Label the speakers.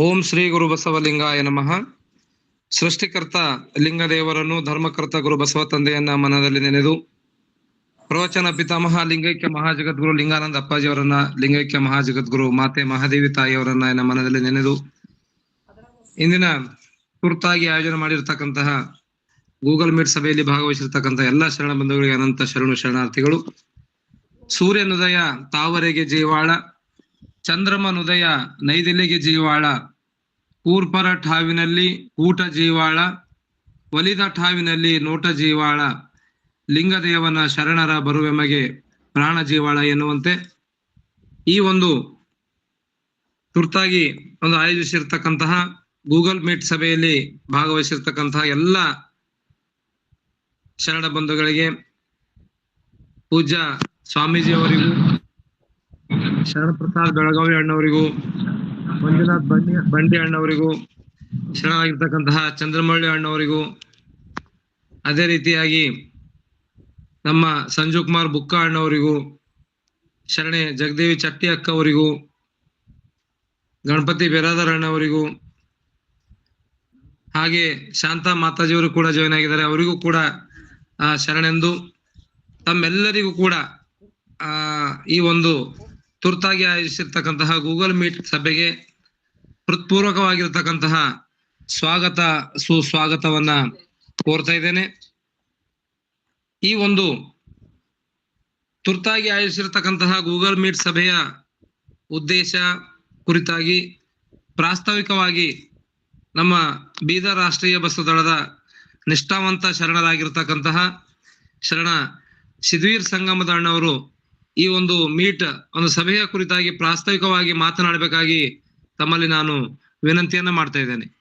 Speaker 1: ಓಂ ಶ್ರೀ ಗುರು ಬಸವಲಿಂಗಾಯ ನಮಃ. ಸೃಷ್ಟಿಕರ್ತ ಲಿಂಗದೇವರನ್ನು ಧರ್ಮಕರ್ತ ಗುರು ಬಸವ ತಂದೆಯನ್ನ ಮನದಲ್ಲಿ ನೆನೆದು ಪ್ರವಚನ ಪಿತಾಮಹ ಲಿಂಗೈಕ್ಯ ಮಹಾಜಗದ್ಗುರು ಲಿಂಗಾನಂದ ಅಪ್ಪಾಜಿಯವರನ್ನ ಲಿಂಗೈಕ್ಯ ಮಹಾಜಗದ್ಗುರು ಮಾತೆ ಮಹಾದೇವಿ ತಾಯಿಯವರನ್ನ ನನ್ನ ಮನದಲ್ಲಿ ನೆನೆದು ಇಂದಿನ ತುರ್ತಾಗಿ ಆಯೋಜನೆ ಮಾಡಿರ್ತಕ್ಕಂತಹ ಗೂಗಲ್ ಮೀಟ್ ಸಭೆಯಲ್ಲಿ ಭಾಗವಹಿಸಿರ್ತಕ್ಕಂತಹ ಎಲ್ಲ ಶರಣ ಬಂಧುಗಳಿಗೆ ಅನಂತ ಶರಣು ಶರಣಾರ್ಥಿಗಳು. ಸೂರ್ಯನುದಯ ತಾವರೆಗೆ ಜೀವಾಳ ಚಂದ್ರಮನುದಯ ನೈದೆಲೆಗೆ ಜೀವಾಳ ಕೂರ್ಪರ ಠಾವಿನಲ್ಲಿ ಊಟ ಜೀವಾಳ, ಒಲಿದ ಠಾವಿನಲ್ಲಿ ನೋಟ ಜೀವಾಳ, ಲಿಂಗದೇವನ ಶರಣರ ಬರುವೆಮಗೆ ಪ್ರಾಣ ಜೀವಾಳ ಎನ್ನುವಂತೆ ಈ ಒಂದು ತುರ್ತಾಗಿ ಒಂದು ಆಯೋಜಿಸಿರ್ತಕ್ಕಂತಹ ಗೂಗಲ್ ಮೀಟ್ ಸಭೆಯಲ್ಲಿ ಭಾಗವಹಿಸಿರ್ತಕ್ಕಂತಹ ಎಲ್ಲ ಶರಣ ಬಂಧುಗಳಿಗೆ ಪೂಜ್ಯ ಸ್ವಾಮೀಜಿಯವರಿಗೂ ಶರಣ ಪ್ರಸಾದ್ ಬೆಳಗಾವಿ ಅಣ್ಣವರಿಗೂ, ಮಂಜುನಾಥ್ ಬಂಡಿ ಬಂಡಿ ಅಣ್ಣವರಿಗೂ, ಶರಣಾಗಿರ್ತಕ್ಕಂತಹ ಚಂದ್ರಮೌಳಿ ಅಣ್ಣವರಿಗೂ, ಅದೇ ರೀತಿಯಾಗಿ ನಮ್ಮ ಸಂಜು ಕುಮಾರ್ ಬುಕ್ಕ ಅಣ್ಣವರಿಗೂ, ಶರಣೆ ಜಗದೇವಿ ಚಟ್ಟಿ ಅಕ್ಕ ಅವರಿಗೂ ಗಣಪತಿ ಬಿರಾದರ್ ಅಣ್ಣವರಿಗೂ, ಹಾಗೆ ಶಾಂತಾ ಮಾತಾಜಿಯವರು ಕೂಡ ಜಾಯ್ನ್ ಆಗಿದ್ದಾರೆ. ಅವರಿಗೂ ಕೂಡ ಶರಣೆಂದು ತಮ್ಮೆಲ್ಲರಿಗೂ ಕೂಡ, ಆ, ಈ ಒಂದು ತುರ್ತಾಗಿ ಆಯೋಜಿಸಿರ್ತಕ್ಕಂತಹ ಗೂಗಲ್ ಮೀಟ್ ಸಭೆಗೆ ಹೃತ್ಪೂರ್ವಕವಾಗಿರ್ತಕ್ಕಂತಹ ಸ್ವಾಗತ, ಸುಸ್ವಾಗತವನ್ನ ಕೋರ್ತಾ ಇದ್ದೇನೆ. ಈ ಒಂದು ತುರ್ತಾಗಿ ಆಯೋಜಿಸಿರ್ತಕ್ಕಂತಹ ಗೂಗಲ್ ಮೀಟ್ ಸಭೆಯ ಉದ್ದೇಶ ಕುರಿತಾಗಿ ಪ್ರಾಸ್ತಾವಿಕವಾಗಿ ನಮ್ಮ ಬೀದರ್ ರಾಷ್ಟ್ರೀಯ ಬಸ್ ದಳದ ನಿಷ್ಠಾವಂತ ಶರಣರಾಗಿರ್ತಕ್ಕಂತಹ ಶರಣ ಸಿದ್ವೀರ್ ಸಂಗಮದ ಅಣ್ಣವರು ಈ ಒಂದು ಮೀಟ್ ಒಂದು ಸಭೆಯ ಕುರಿತಾಗಿ ಪ್ರಾಸ್ತಾವಿಕವಾಗಿ ಮಾತನಾಡಬೇಕಾಗಿ ತಮ್ಮಲ್ಲಿ ನಾನು ವಿನಂತಿಯನ್ನ ಮಾಡ್ತಾ ಇದ್ದೇನೆ.